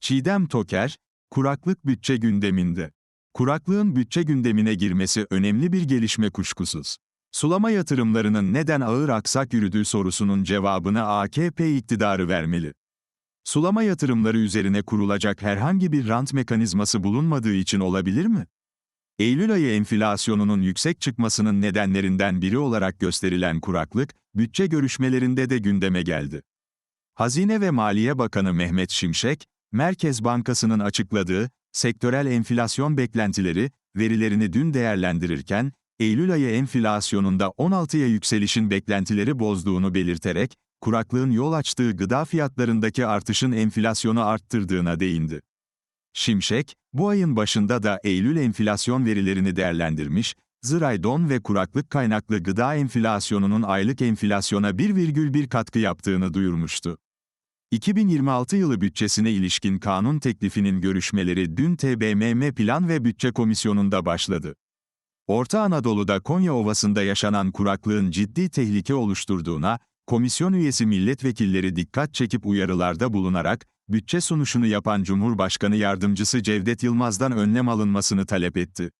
Çiğdem Toker, kuraklık bütçe gündeminde. Kuraklığın bütçe gündemine girmesi önemli bir gelişme kuşkusuz. Sulama yatırımlarının neden ağır aksak yürüdüğü sorusunun cevabını AKP iktidarı vermeli. Sulama yatırımları üzerine kurulacak herhangi bir rant mekanizması bulunmadığı için olabilir mi? Eylül ayı enflasyonunun yüksek çıkmasının nedenlerinden biri olarak gösterilen kuraklık, bütçe görüşmelerinde de gündeme geldi. Hazine ve Maliye Bakanı Mehmet Şimşek, Merkez Bankası'nın açıkladığı sektörel enflasyon beklentileri verilerini dün değerlendirirken, Eylül ayı enflasyonunda 16'ya yükselişin beklentileri bozduğunu belirterek, kuraklığın yol açtığı gıda fiyatlarındaki artışın enflasyonu arttırdığına değindi. Şimşek, bu ayın başında da Eylül enflasyon verilerini değerlendirmiş, zıray don ve kuraklık kaynaklı gıda enflasyonunun aylık enflasyona 1,1 katkı yaptığını duyurmuştu. 2026 yılı bütçesine ilişkin kanun teklifinin görüşmeleri dün TBMM Plan ve Bütçe Komisyonu'nda başladı. Orta Anadolu'da Konya Ovası'nda yaşanan kuraklığın ciddi tehlike oluşturduğuna, komisyon üyesi milletvekilleri dikkat çekip uyarılarda bulunarak, bütçe sunuşunu yapan Cumhurbaşkanı Yardımcısı Cevdet Yılmaz'dan önlem alınmasını talep etti.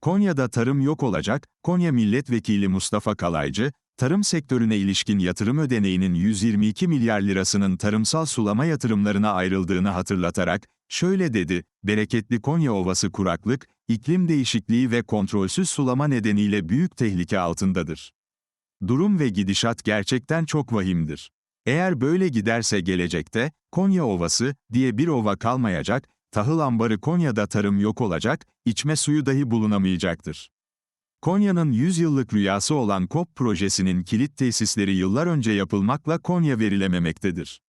Konya'da tarım yok olacak, Konya Milletvekili Mustafa Kalaycı, tarım sektörüne ilişkin yatırım ödeneğinin 122 milyar lirasının tarımsal sulama yatırımlarına ayrıldığını hatırlatarak, şöyle dedi, bereketli Konya Ovası kuraklık, iklim değişikliği ve kontrolsüz sulama nedeniyle büyük tehlike altındadır. Durum ve gidişat gerçekten çok vahimdir. Eğer böyle giderse gelecekte, Konya Ovası diye bir ova kalmayacak, tahıl ambarı Konya'da tarım yok olacak, içme suyu dahi bulunamayacaktır. Konya'nın 100 yıllık rüyası olan KOP projesinin kilit tesisleri yıllar önce yapılmakla Konya verilememektedir.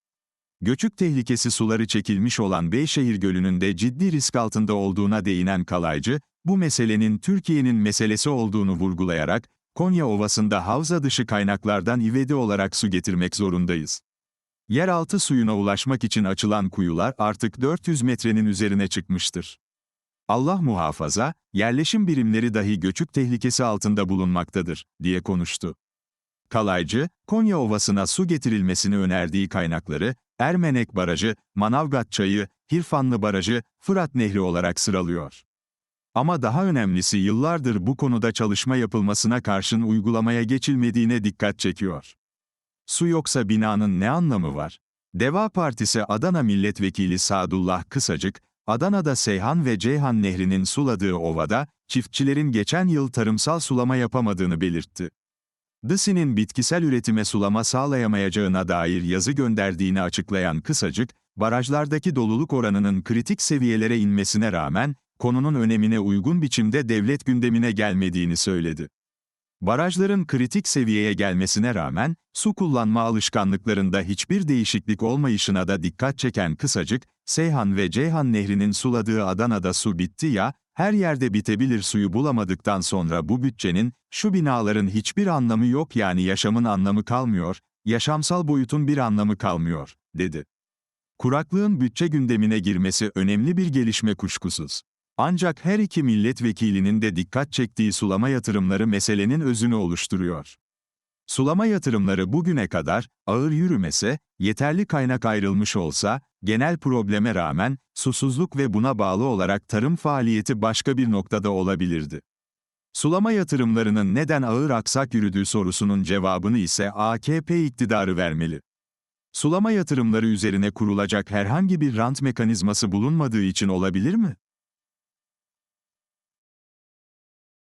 Göçük tehlikesi suları çekilmiş olan Beyşehir Gölü'nün de ciddi risk altında olduğuna değinen Kalaycı, bu meselenin Türkiye'nin meselesi olduğunu vurgulayarak, Konya Ovası'nda havza dışı kaynaklardan ivedi olarak su getirmek zorundayız. Yeraltı suyuna ulaşmak için açılan kuyular artık 400 metrenin üzerine çıkmıştır. Allah muhafaza, yerleşim birimleri dahi göçük tehlikesi altında bulunmaktadır, diye konuştu. Kalaycı, Konya Ovası'na su getirilmesini önerdiği kaynakları, Ermenek Barajı, Manavgat Çayı, Hirfanlı Barajı, Fırat Nehri olarak sıralıyor. Ama daha önemlisi yıllardır bu konuda çalışma yapılmasına karşın uygulamaya geçilmediğine dikkat çekiyor. Su yoksa binanın ne anlamı var? Deva Partisi Adana Milletvekili Sadullah Kısacık, Adana'da Seyhan ve Ceyhan Nehri'nin suladığı ovada, çiftçilerin geçen yıl tarımsal sulama yapamadığını belirtti. DİSİ'nin bitkisel üretime sulama sağlayamayacağına dair yazı gönderdiğini açıklayan Kısacık, barajlardaki doluluk oranının kritik seviyelere inmesine rağmen, konunun önemine uygun biçimde devlet gündemine gelmediğini söyledi. Barajların kritik seviyeye gelmesine rağmen, su kullanma alışkanlıklarında hiçbir değişiklik olmayışına da dikkat çeken Kısacık, Seyhan ve Ceyhan Nehri'nin suladığı Adana'da su bitti ya, her yerde bitebilir suyu bulamadıktan sonra bu bütçenin, şu binaların hiçbir anlamı yok yani yaşamın anlamı kalmıyor, yaşamsal boyutun bir anlamı kalmıyor, dedi. Kuraklığın bütçe gündemine girmesi önemli bir gelişme kuşkusuz. Ancak her iki milletvekilinin de dikkat çektiği sulama yatırımları meselenin özünü oluşturuyor. Sulama yatırımları bugüne kadar ağır yürümese, yeterli kaynak ayrılmış olsa, genel probleme rağmen susuzluk ve buna bağlı olarak tarım faaliyeti başka bir noktada olabilirdi. Sulama yatırımlarının neden ağır aksak yürüdüğü sorusunun cevabını ise AKP iktidarı vermeli. Sulama yatırımları üzerine kurulacak herhangi bir rant mekanizması bulunmadığı için olabilir mi?